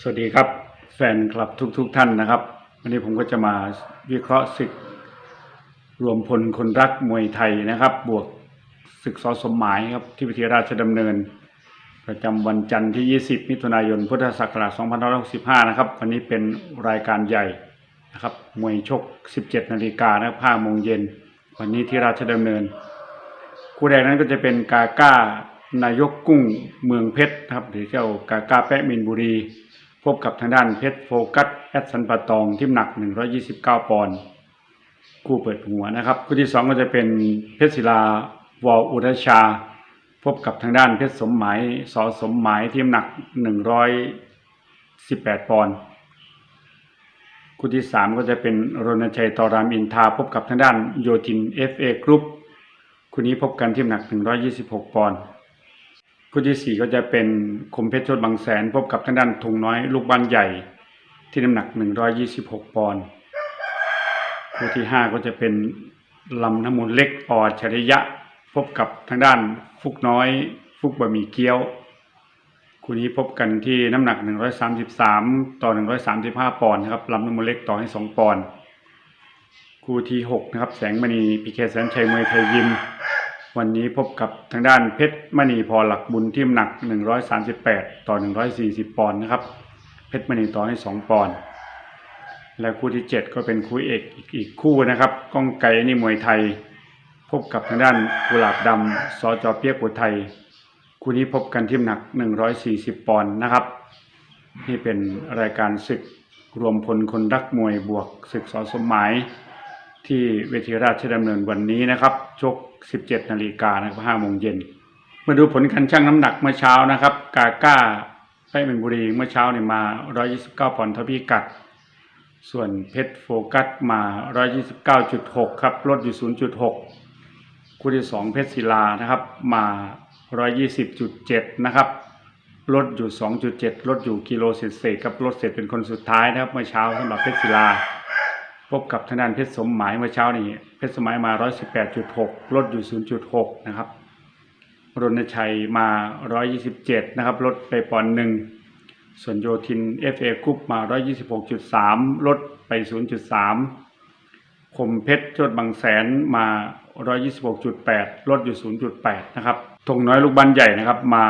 สวัสดีครับ แฟนคลับทุกๆทท่านนะครับ วันนี้ผมก็จะมาวิเคราะห์ศึก รวมพลคนรักมวยไทยนะครับ บวกศึกสอสมหมายครับที่วิทยาราชดำเนิน ประจำวันจันทร์ที่ 20 มิถุนายน พุทธศักราช 2565 นะครับ วันนี้เป็นรายการใหญ่นะครับ มวยชก 17 นาฬิกานะครับ5โมงเย็น วันนี้ที่ราชดำเนิน คู่แรกนั้นก็จะเป็นกาก้า นายกกุ้งเมืองเพชรนะครับหรือเจ้ากากาแปะมินบุรี พบกับทางด้านเพชรโฟกัสแอดสันปะตองที่หนัก 129 ปอนด์คู่เปิดหัวนะครับ คู่ที่สองก็จะเป็นเพชรศิลาวอลอุทชา พบกับทางด้านเพชรสมหมายสอสมหมายที่น้ำหนัก 118 ปอนด์คู่ที่สามก็จะเป็นรณชัยตอรามอินทาพบกับทางด้านโยทิน FA กรุ๊ปคู่นี้พบกันที่น้ำหนัก 126 ปอนด์ คู่ที่สี่ก็จะเป็นคมเพชรชดบางแสนพบกับทางด้านธงน้อยลูกบ้านใหญ่ที่น้ำหนัก 126 ปอนด์คู่ที่ห้าก็จะเป็นลำน้ำมูลเล็กออชริยะ พบกับทางด้านฟุกน้อย ฟุกบะหมี่เกี๊ยว คู่นี้พบกันที่น้ำหนัก 133 ต่อ 135 ปอนด์นะครับลำน้ำมูลเล็กต่อให้ 2 ปอนด์คู่ที่6นะครับแสงมณีพีเคแสนชัยมวยไทยยิม วันนี้พบกับทางด้านเพชรมณีพอหลักบุญที่น้ำหนัก 138 ต่อ 140 ปอนด์นะครับ เพชรมณีต่อให้ 2 ปอนด์และคู่ที่ 7 ก็เป็นคู่เอกอีกอกคู่นะครับก้องไก่นี่มวยไทย พบกับทางด้านกุหลาบดำสจอเปียกอุทัยคู่นี้พบกันที่น้ำหนัก 140 ปอนด์นะครับนี่เป็นรายการศึกรวมพลคนรักมวยบวกศึกสอสมหมายที่เวทีราชดำเนินวันนี้นะครับชก 17นาฬิกานะครับ5โมงเย็นมาดูผลการชั่งน้ำหนักเมื่อเช้านะครับ กาก้าไปเมืองบุรีเมื่อเช้าเนี่ยมา 129ปอนด์ทพิกัด ส่วนเพชรโฟกัสมา 129.6 ครับลดอยู่ 0.6 คู่ที่สองเพชรศิลานะครับมา 120.7 นะครับลดอยู่ 2.7 ลดอยู่กิโลเศษๆครับลดเสร็จเป็นคนสุดท้ายนะครับเมื่อเช้าสำหรับเพชรศิลา พบกับทางด้านเพชรสมหมายเมื่อเช้านี้เพชรสมหมายมา 118.6 ลดอยู่ 0.6 นะครับรณชัยมา 127 นะครับ ลดไปปอนหนึ่ง ส่วนโยทิน FA กรุ๊ปมา 126.3 ลดไป 0.3 คมเพชรโจดบางแสนมา 126.8 ลดอยู่ 0.8 นะครับธงน้อยลูกบ้านใหญ่นะครับมา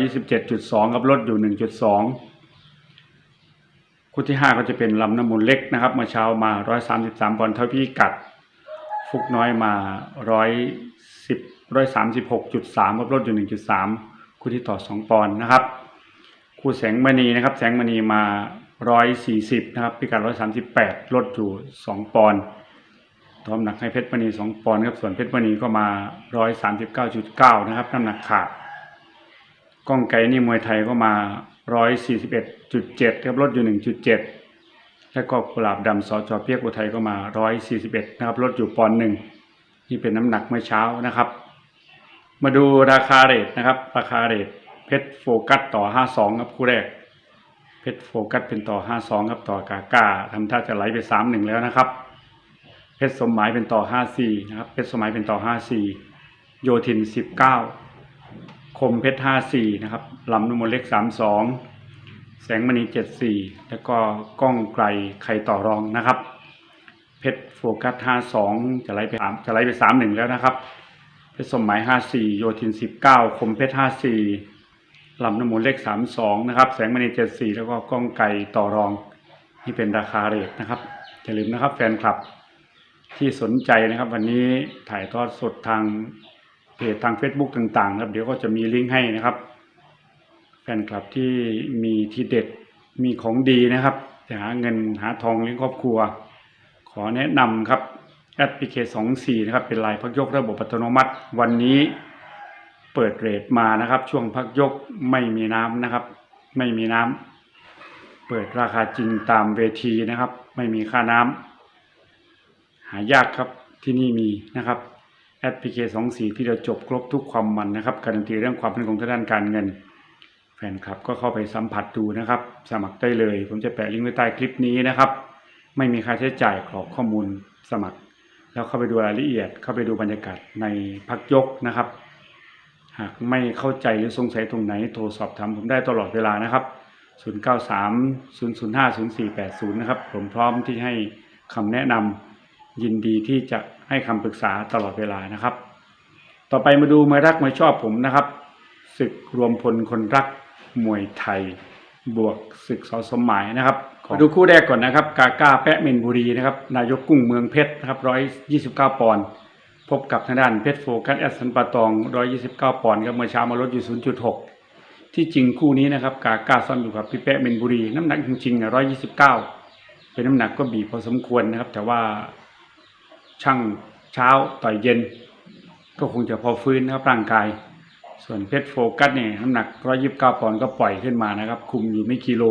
127.2ครับลดอยู่ 1.2 คู่ที่ 5 ก็จะเป็นลำน้ำมูลเล็กนะครับเมื่อเช้ามา 133ปอนด์เท่าพี่กัด ฟุกน้อยมา 110 136.3ครับลดอยู่ 1.3 คู่ที่ต่อ 2 ปอนด์นะครับ คู่แสงมณีนะครับ แสงมณีมา 140 นะครับพิกัด 138 ลดอยู่ 2 ปอนด์ทอมหนักให้เพชรมณี 2 ปอนด์ครับ ส่วนเพชรมณีก็มา 139.9 นะครับ น้ำหนักขาด ก้องไก่นี่มวยไทยก็มา 141.7ครับลดอยู่ 1.7 แล้วก็กุหลาบดำสอจเปียกอุทัยก็มา 141 นะครับลดอยู่ปอนหนึ่งนี่เป็นน้ำหนักเมื่อเช้านะครับ มาดูราคาเรทนะครับ ราคาเรทเพชรโฟกัสต่อ 52 ครับคู่แรกเพชรโฟกัสเป็นต่อ 52 ครับต่อกาก้าทำท่าจะไหลไป 3-1 แล้วนะครับเพชรสมหมายเป็นต่อ 54 นะครับเพชรสมหมายเป็นต่อ 54 โยทิน 19 คมเพชร54นะครับลำนุมเล็ก32แสงมณี74แล้วก็กล้องไกลไข่ต่อรองนะครับ เพชรโฟกัส52จะไหลไป3จะไหลไป3-1แล้วนะครับ เพชรสมหมาย54โยทิน19คมเพชร54ลำน้ำมูลเลข32นะครับ แสงมณี74แล้วก็กล้องไก่ต่อรองนี่เป็นราคาเรทนะครับอย่าลืมนะครับแฟนคลับที่สนใจนะครับ วันนี้ถ่ายทอดสดทาง เพจทาง Facebook ต่างๆนะครับ เดี๋ยวก็จะมีลิงก์ให้นะครับ แฟนคลับที่มีทีเด็ดมีของดีนะครับจะหาเงินหาทองเลี้ยงครอบครัว ขอแนะนำครับแอปพลิเคชัน24นะครับ เป็นลายพักยกระบบอัตโนมัติ วันนี้เปิดเรทมานะครับ ช่วงพักยกไม่มีน้ำนะครับ ไม่มีน้ำเปิดราคาจริงตามเวทีนะครับ ไม่มีค่าน้ำหายากครับที่นี่มีนะครับ แอปพลิเคชัน24ที่เราจบครบทุกความมันนะครับการันตีเรื่องความเป็นของทางด้านการเงิน แฟนคลับก็เข้าไปสัมผัสดูนะครับ สมัครได้เลย ผมจะแปะลิงก์ไว้ใต้คลิปนี้นะครับ ไม่มีค่าใช้จ่ายกรอกข้อมูลสมัคร แล้วเข้าไปดูรายละเอียด เข้าไปดูบรรยากาศในพักยกนะครับ หากไม่เข้าใจหรือสงสัยตรงไหนโทรสอบถามผมได้ตลอดเวลานะครับ 0930050480 นะครับผมพร้อมที่ให้คำแนะนำยินดีที่จะ ให้คำปรึกษาตลอดเวลานะครับ ต่อไปมาดูมวยรักมวยชอบผมนะครับศึกรวมพลคนรักมวยไทย บวกศึกสอสมหมายนะครับมาดูคู่แรกก่อนนะครับ กาก้าแปะเมนบุรีนะครับนายกกุ้งเมืองเพชรนะครับ129ปอนด์พบกับทางด้านเพชรโฟกัสแอสสันปาตอง129ปอนด์ครับเมื่อเช้ามาลดอยู่0.6ที่จริงคู่นี้นะครับกาก้าซ้อมอยู่กับพี่แปะเมนบุรี น้ำหนักจริงๆอะ129เป็นน้ำหนักก็บีบพอสมควรนะครับ แต่ว่า ช่างเช้าต่อยเย็น ก็คงจะพอฟื้นนะครับร่างกาย ส่วนเพชรโฟกัสเนี่ยน้ำหนัก129ปอนด์ก็ปล่อยขึ้นมานะครับ คุมอยู่ไม่กิโล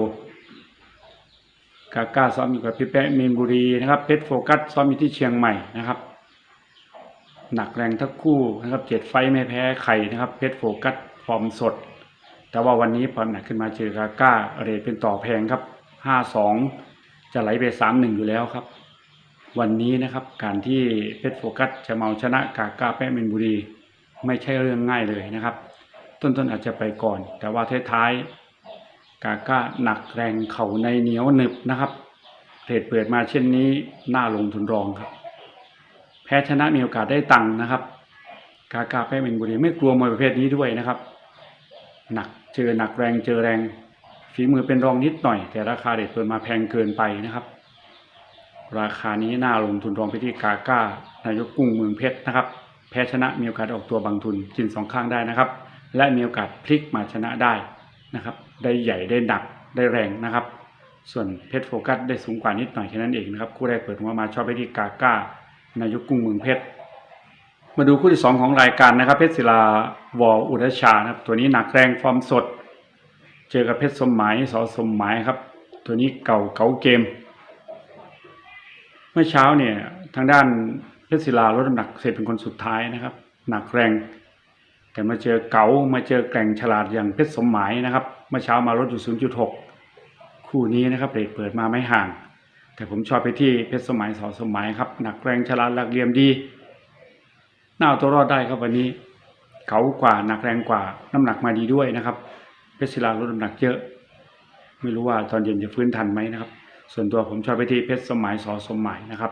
กาก้าซ้อมอยู่กับพี่แป๊ะเมนบุรีนะครับเพชรโฟกัสซ้อมอยู่ที่เชียงใหม่นะครับ หนักแรงทั้งคู่นะครับเจ็ดไฟไม่แพ้ใครนะครับเพชรโฟกัสฟอร์มสด แต่ว่าวันนี้พอหนักขึ้นมาเจอกาก้าเรทเป็นต่อแพงครับ5-2จะไหลไป3-1อยู่แล้วครับ วันนี้นะครับ การที่เพชรโฟกัสจะเมาชนะกากาแป๊ะเมนบุรี ไม่ใช่เรื่องง่ายเลยนะครับ ต้นๆอาจจะไปก่อน แต่ว่าท้ายๆกาก้าหนักแรงเข่าในเหนียวหนึบนะครับเทรดเปิดมาเช่นนี้น่าลงทุนรองครับ แพ้ชนะมีโอกาสได้ตังค์นะครับ กากาแพ้เมนบุรีไม่กลัวมวยประเภทนี้ด้วยนะครับ หนักเจอหนักแรงเจอแรง ฝีมือเป็นรองนิดหน่อย แต่ราคาเด็ดเปิดมาแพงเกินไปนะครับ ราคานี้น่าลงทุนรองไปที่กาก้านายกกุ้งเมืองเพชรนะครับ แพ้ชนะมีโอกาสออกตัวบางทุนกินสองข้างได้นะครับ และมีโอกาสพลิกมาชนะได้นะครับ ได้ใหญ่ได้หนักได้แรงนะครับ ส่วนเพชรโฟกัสได้สูงกว่านิดหน่อยแค่นั้นเองนะครับคู่แรกเปิดหัวมาชอบไปที่กาก้านายกกุ้งเมืองเพชรมาดูคู่ที่สองของรายการนะครับ เพชรศิลาวออุรชานะครับ ตัวนี้หนักแรงฟอร์มสด เจอกับเพชรสมหมายสอสมหมายครับ ตัวนี้เก่าเก่าเกม เมื่อเช้าเนี่ยทางด้านเพชรศิลาลดน้ำหนักเสร็จเป็นคนสุดท้ายนะครับ หนักแรง แต่มาเจอเก๋ามาเจอแกร่งฉลาดอย่างเพชรสมหมายนะครับเมื่อเช้ามาลดอยู่ 0.6 คู่นี้นะครับเรทเปิดมาไม่ห่าง แต่ผมชอบไปที่เพชรสมัยสอสมัยครับหนักแรงฉลาดหลักเหลี่ยมดีน่าตัวรอดได้ครับวันนี้เก๋ากว่าหนักแรงกว่าน้ำหนักมาดีด้วยนะครับเพชรศิลาลดน้ำหนักเยอะ ไม่รู้ว่าตอนเย็นจะฟื้นทันไหมนะครับ ส่วนตัวผมชอบไปที่เพชรสมัยสอสมัยนะครับ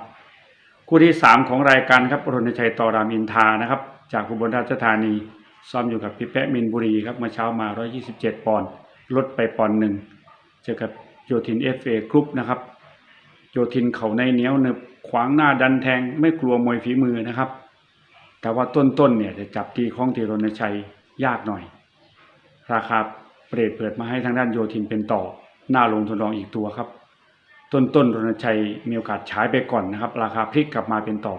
คู่ที่สามของรายการครับรณชัยต่อรามอินทานะครับ จากอุบลราชธานีซ้อมอยู่กับพี่แปะมินบุรีครับเมื่อเช้ามา 127 ปอนด์ลดไปปอนด์หนึ่งเจอกับโยธินเอฟเอกรุ๊ปนะครับโยธินเขาในเหนียวหนึบขวางหน้าดันแทงไม่กลัวมวยฝีมือนะครับ แต่ว่าต้นๆเนี่ยจะจับตีของทีรณชัยยากหน่อย ราคาเปรตเปิดมาให้ทางด้านโยธินเป็นต่อ หน้าลงทุนรองอีกตัวครับ ต้นต้นรณชัยมีโอกาสฉายไปก่อนนะครับ ราคาพลิกกลับมาเป็นต่อ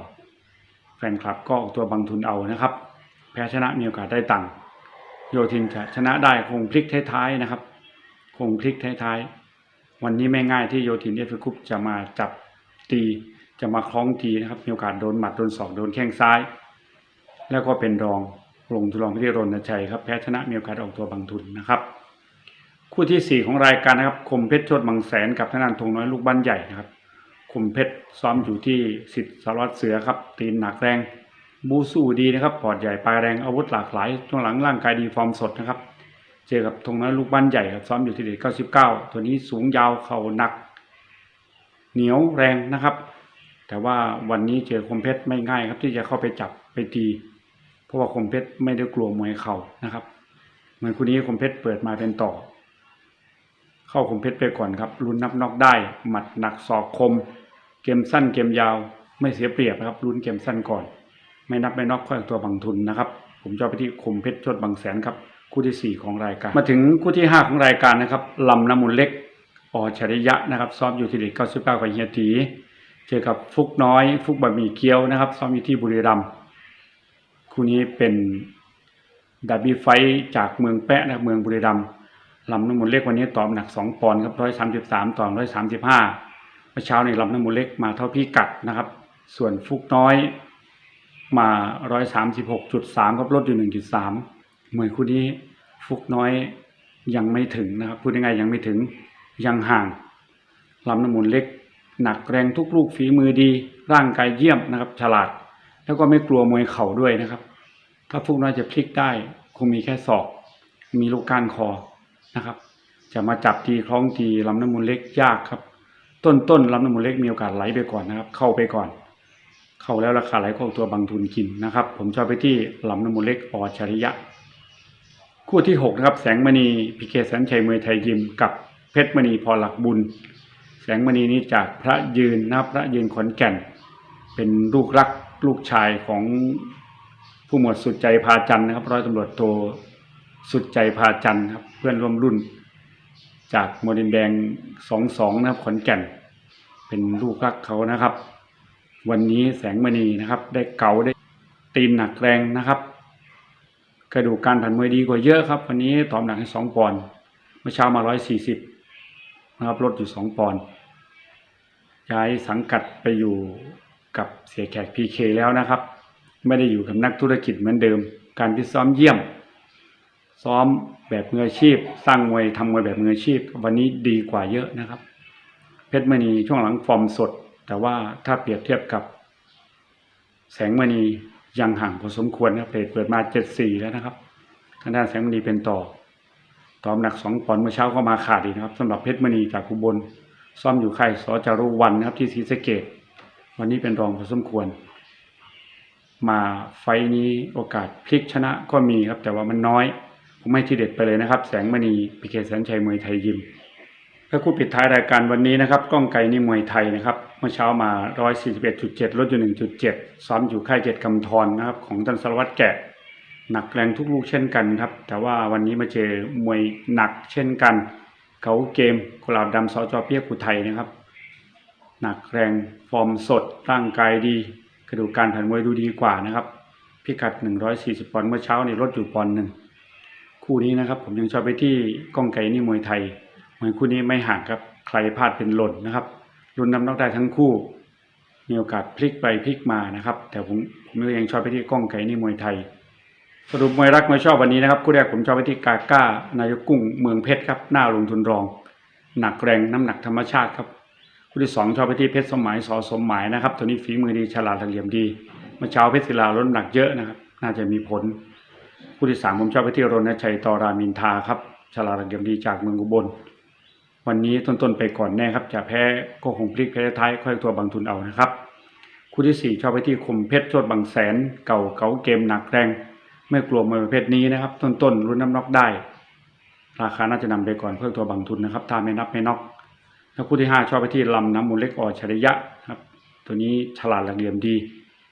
แฟนคลับก็ออกตัวบางทุนเอานะครับ แพ้ชนะมีโอกาสได้ตังค์โยธินจะชนะได้คงพลิกท้ายๆนะครับ คงพลิกท้ายๆวันนี้ไม่ง่ายที่โยธินเอฟคุปจะมาจับตีจะมาคล้องตีนะครับมีโอกาสโดนหมัดโดนศอกโดนแข้งซ้าย แล้วก็เป็นรองลงทุนรองพิธีรณชัยครับแพ้ชนะมีโอกาสออกตัวบางทุนนะครับ คู่ที่สี่ของรายการนะครับคมเพชรโชดบางแสนกับธนานทงน้อยลูกบ้านใหญ่นะครับคมเพชรซ้อมอยู่ที่สิทธิ์สารวัตรเสือครับ ตีนหนักแรงบูสู้ดีนะครับปอดใหญ่ปลายแรงอาวุธหลากหลายช่วงหลังร่างกายดีฟอร์มสดนะครับ เจอกับธงน้อยลูกบ้านใหญ่ครับซ้อมอยู่ที่เด็ก99 ตัวนี้สูงยาวเข่าหนัก เหนียวแรงนะครับ แต่ว่าวันนี้เจอคมเพชรไม่ง่ายครับที่จะเข้าไปจับไปตีเพราะว่าคมเพชรไม่ได้กลัวมวยเข่านะครับเหมือนคู่นี้คมเพชรเปิดมาเป็นต่อ เข้าคมเพชรไปก่อนครับลุ้นนับนอกได้ หมัดหนักศอกคม เกมสั้นเกมยาว ไม่เสียเปรียบนะครับลุ้นเกมสั้นก่อน ไม่นับไม่นอกค่อยตัวบังทุนนะครับ ผมจะเอาไปที่คมเพชรชดบางแสนครับคู่ที่สี่ของรายการ มาถึงคู่ที่ห้าของรายการนะครับลำน้ำมูลเล็กอชริยะนะครับซ้อมอยู่ที่เด็กเก้าสิบเก้ากับเฮียตีเจอกับฟุกน้อยฟุกบะหมี่เกี๊ยวนะครับซ้อมอยู่ที่บุรีรัมย์คู่นี้เป็นดับบี้ไฟจากเมืองแปะนะเมืองบุรีรัมย์ ลำน้ำมูลเล็กวันนี้ตอบหนักสองปอนด์ครับร้อยสามสิบสามต่อร้อยสามสิบห้าเมื่อเช้าในลำน้ำมูลเล็กมาเท่าพี่กัดนะครับ ส่วนฟุกน้อยมาร้อยสามสิบหกจุดสามครับลดอยู่หนึ่งจุดสามเหมือนคู่นี้ฟุกน้อยยังไม่ถึงนะครับพูดง่ายๆยังไม่ถึงยังห่างลำน้ำมูลเล็ก หนักแรงทุกลูกฝีมือดี ร่างกายเยี่ยมนะครับ ฉลาด แล้วก็ไม่กลัวมวยเข่าด้วยนะครับ ถ้าฟุกน้อยจะพลิกได้คงมีแค่ศอก มีลูกก้านคอ นะครับ จะมาจับทีคล้องทีลำน้ำมูลเล็กยากครับ ต้นต้นลำน้ำมูลเล็กมีโอกาสไหลไปก่อนนะครับ เข้าไปก่อน เข้าแล้วราคาไหลข้าตัวบางทุนกินนะครับ ผมชอบไปที่ลำน้ำมูลเล็กอชริยะ คู่ที่หกนะครับแสงมณีพีเคแสนชัยมวยไทยยิมกับเพชรมณีพอหลักบุญ แสงมณีนี้จากพระยืนนะพระยืนขอนแก่น เป็นลูกรักลูกชายของผู้หมวดสุดใจพาจันนะครับ ร้อยตำรวจโท สุดใจพาจันครับ เพื่อนร่วมรุ่น จากโมเดนแดงสองสองนะครับขอนแก่น เป็นลูกรักเขานะครับ วันนี้แสงมณีนะครับ ได้เก่าได้ตีนหนักแรงนะครับกระดูกการผ่านมวยดีกว่าเยอะครับ วันนี้ตอมหนักให้สองปอนด์เมื่อเช้ามาร้อยสี่สิบนะครับลดอยู่สองปอนด์ย้ายสังกัดไปอยู่กับเสียแขกพีเคแล้วนะครับ ไม่ได้อยู่กับนักธุรกิจเหมือนเดิม การพิซ้อมเยี่ยม ซ้อมแบบมืออาชีพ สร้างมวยทำมวยแบบมืออาชีพ วันนี้ดีกว่าเยอะนะครับ เพชรมณีช่วงหลังฟอร์มสด แต่ว่าถ้าเปรียบเทียบกับ แสงมณียังห่างพอสมควรนะเรทเปิดมาเจ็ดสี่แล้วนะครับทางด้านแสงมณีเป็นต่อตอมหนักสองปอนด์เมื่อเช้าก็มาขาดอีกนะครับสำหรับเพชรมณีจากอุบลซ่อมอยู่ค่ายสจารุวันนะครับที่ศรีสะเกดวันนี้เป็นรองพอสมควร มาไฟนี้โอกาสพลิกชนะก็มีครับแต่ว่ามันน้อย ผมให้ที่เด็ดไปเลยนะครับ แสงมณีพีเคแสนชัยมวยไทยยิมและคู่ปิดท้ายรายการวันนี้นะครับก้องไกรนี่มวยไทยนะครับ เมื่อเช้ามา 141.7 ลดอยู่ 1.7 ซ้อมอยู่ค่ายเจ็ดกำธรนะครับ ของท่านสารวัตรแกะหนักแรงทุกลูกเช่นกันครับ แต่ว่าวันนี้มาเจอมวยหนักเช่นกัน เขาเกมกุหลาบดำสจเปียกอุทัยนะครับ หนักแรงฟอร์มสดร่างกายดี กระดูกการผ่านมวยดูดีกว่านะครับ พิกัด 140 ปอนด์เมื่อเช้านี่ลดอยู่ปอนด์หนึ่ง คู่นี้นะครับ ผมยังชอบไปที่ก้องไก่นี่มวยไทยมวยคู่นี้ไม่ห่างครับใครพลาดเป็นหล่นนะครับรุ่นนำนอกได้ทั้งคู่ มีโอกาสพลิกไปพลิกมานะครับ แต่ผมผมยังชอบไปที่ก้องไก่นี่มวยไทย สรุปมวยรักมวยชอบวันนี้นะครับคู่แรกผมชอบไปที่กาก้านายกุ้งเมืองเพชรครับหน้าลงทุนรอง หนักแรงน้ำหนักธรรมชาติครับคู่ที่สองชอบไปที่เพชรสมหมายสอสมหมายนะครับตัวนี้ฝีมือดีฉลาดเหลี่ยมดีเมื่อเช้าเพชรศิลาลดน้ำหนักเยอะนะครับ น่าจะมีผล คู่ที่สามผมชอบไปที่รณชัยตอรามินทาครับฉลาดหลี่ยมดีจากเมืองอุบล วันนี้ต้นๆไปก่อนแน่ครับ จะแพ้ก็คงพลิกแพ้ท้ายค่อยตัวบางทุนเอานะครับ คู่ที่สี่ชอบไปที่คมเพชรโชดบางแสน เก่าเก๋าเกมหนักแรง ไม่กลัวมวยประเภทนี้นะครับ ต้นๆรุ่นน้ำน็อกได้ ราคาน่าจะนำไปก่อนเพื่อตัวบางทุนนะครับถ้าไม่นับไม่น็อกแล้วคู่ที่ห้าชอบไปที่ลำน้ำมูลเล็กอชริยะครับ ตัวนี้ฉลาดหลักเหลี่ยมดี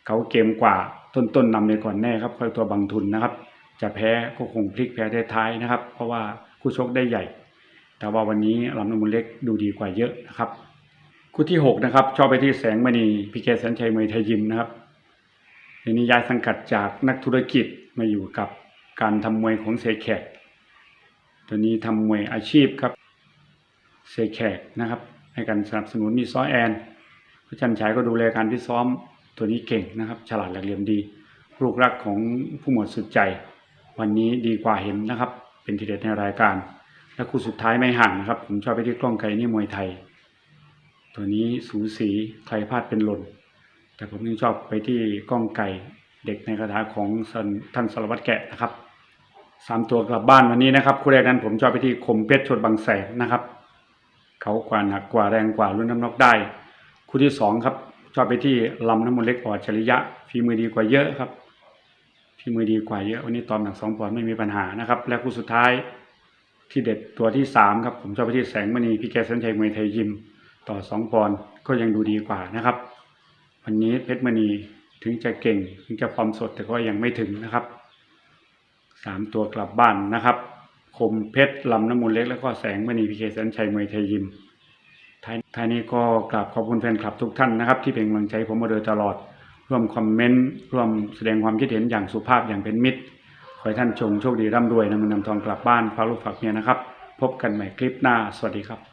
เขาเกมกว่าต้นๆนำไปก่อนแน่ครับค่อยตัวบางทุนนะครับ จะแพ้ก็คงพลิกแพ้ท้ายๆนะครับ เพราะว่าคู่ชกได้ใหญ่ แต่ว่าวันนี้ลำน้ำมูลเล็กดูดีกว่าเยอะนะครับ คู่ที่หกนะครับชอบไปที่แสงมณีพีเคแสนชัยมวยไทยยิมนะครับเดี๋ยวนี้ย้ายสังกัดจากนักธุรกิจมาอยู่กับการทำมวยของเสแขก ตัวนี้ทำมวยอาชีพครับเสแขกนะครับ ให้การสนับสนุนมีซ้อแอนพระจันทร์ฉายก็ดูแลการที่ซ้อมตัวนี้เก่งนะครับ ฉลาดหลักเหลี่ยมดี ลูกรักของผู้หมวดสุดใจ วันนี้ดีกว่าเห็นนะครับ เป็นทีเด็ดในรายการ และคู่สุดท้ายไม่ห่างนะครับ ผมชอบไปที่กล้องไกลนี่มวยไทย ตัวนี้สูสีใครพลาดเป็นหล่น แต่ผมยังชอบไปที่กล้องไก่เด็กในคาถาของท่านสารวัตรแกะนะครับสามตัวกลับบ้านวันนี้นะครับคู่แรกนั้นผมชอบไปที่คมเพชรชดบางแสนนะครับเขากว่าหนักกว่าแรงกว่ารุ่นน้ำนอกได้ คู่ที่สองครับชอบไปที่ลำน้ำมันเล็กออดจริยะฝีมือดีกว่าเยอะครับ ฝีมือดีกว่าเยอะวันนี้ตอมหนักสองปอนด์ไม่มีปัญหานะครับ และคู่สุดท้ายที่เด็ดตัวที่สามครับผมชอบไปที่แสงมณีพี่แกสันชัยมวยไทยยิมต่อสองปอนด์ก็ยังดูดีกว่านะครับ วันนี้เพชรมณีถึงจะเก่ง ถึงจะฟอร์มสดแต่ก็ยังไม่ถึงนะครับสามตัวกลับบ้านนะครับ คมเพชรลำน้ำมูลเล็กแล้วก็แสงมณีพีเคสันชัยมวยไทยยิมท้ายท้ายนี้ก็กราบขอบคุณแฟนคลับทุกท่านนะครับ ที่เป็นกำลังใจผมมาโดยตลอด ร่วมคอมเมนต์ร่วมแสดงความคิดเห็นอย่างสุภาพอย่างเป็นมิตร ขอให้ท่านชงโชคดีร่ำรวยนำเงินนำทองกลับบ้านฝากลูกฝากเมียนะครับ พบกันใหม่คลิปหน้า สวัสดีครับ